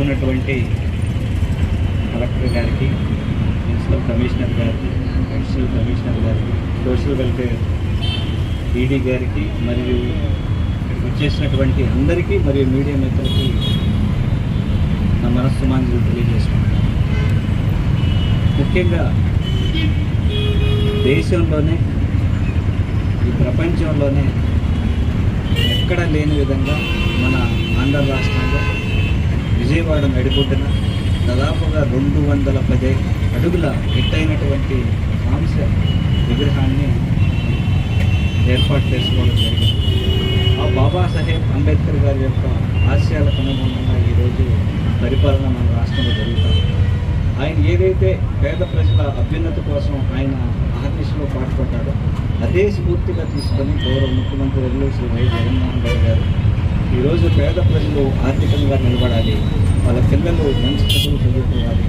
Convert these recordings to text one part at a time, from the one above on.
పాల్గొన్నటువంటి కలెక్టర్ గారికి municipal commissioner గారికి అడిషనల్ కమిషనర్ గారికి సోషల్ వెల్ఫేర్ ఈడీ గారికి మరియు ఇక్కడికి వచ్చేసినటువంటి అందరికీ మరియు మీడియా మిత్రులకి నా మనస్సుమాంజలు తెలియజేసుకుంటాను ముఖ్యంగా దేశంలోనే ఈ ప్రపంచంలోనే ఎక్కడ లేని విధంగా మన ఆంధ్ర రాష్ట్రంలో విజయవాడ నడిబొడ్డున దాదాపుగా రెండు వందల పది అడుగుల ఎత్తైనటువంటి మాంస విగ్రహాన్ని ఏర్పాటు చేసుకోవడం జరిగింది. ఆ బాబాసాహెబ్ అంబేద్కర్ గారి యొక్క ఆశయాలకు అనుగుణంగా ఈరోజు పరిపాలన మన రాష్ట్రంలో జరుగుతుంది ఆయన ఏదైతే పేద ప్రజల అభ్యున్నతి కోసం ఆయన ఆర్టిస్టులో పాటుపడ్డాడో అదే స్ఫూర్తిగా తీసుకొని గౌరవ ముఖ్యమంత్రి వర్యులు శ్రీ వై జగన్మోహన్ రెడ్డి గారు ఈరోజు పేద ప్రజలు ఆర్థికంగా నిలబడాలి వాళ్ళ పిల్లలు మంచి చదువులు చదువుకోవాలి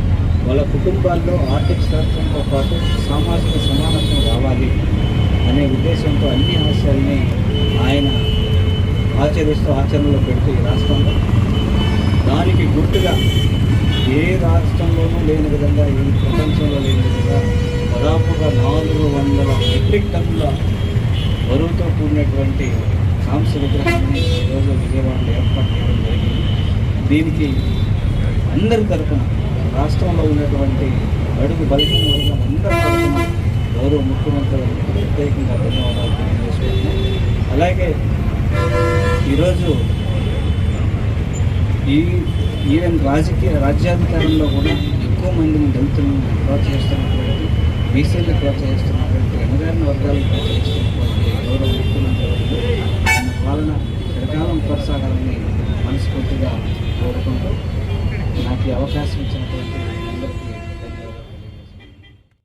వాళ్ళ కుటుంబాల్లో ఆర్థిక స్థిరత్వంతో పాటు సామాజిక సమానత్వం రావాలి అనే ఉద్దేశంతో అన్ని ఆశయాల్ని ఆయన ఆచరిస్తూ ఆచరణలో పెడుతూ ఈ రాష్ట్రంలో. దానికి గుర్తుగా ఏ రాష్ట్రంలోనూ లేని విధంగా ఈ ప్రపంచంలో లేని విధంగా దాదాపుగా నాలుగు వందల మెట్రిక్ టన్నుల బరువుతో కూడినటువంటి కాంస్య విగ్రహాన్ని ఈరోజు విజయవాడలో ఏర్పాటు చేయడం జరిగింది. దీనికి అందరి తరఫున రాష్ట్రంలో ఉన్నటువంటి అడుగు బలహీన వర్గాలు అందరి తరఫున గౌరవ ముఖ్యమంత్రి ప్రత్యేకంగా ధన్యవాదాలు తెలియజేసుకుంటున్నాం. అలాగే ఈరోజు ఈ ఈవెన్ రాజకీయ రాజ్యాధికారంలో కూడా ఎక్కువ మందిని దళితులను ప్రోత్సహిస్తున్నటువంటి బీసీలను ప్రోత్సహిస్తున్నటువంటి ఎనగారిన వర్గాలను ప్రోత్సహిస్తున్నారు గౌరవ ముఖ్యమంత్రి వర్యులు ఆయన పాలన చిరకాలం కొనసాగాలని మనస్ఫూర్తిగా కోరుకుంటూ నాకు అవకాశం ఇచ్చినటువంటి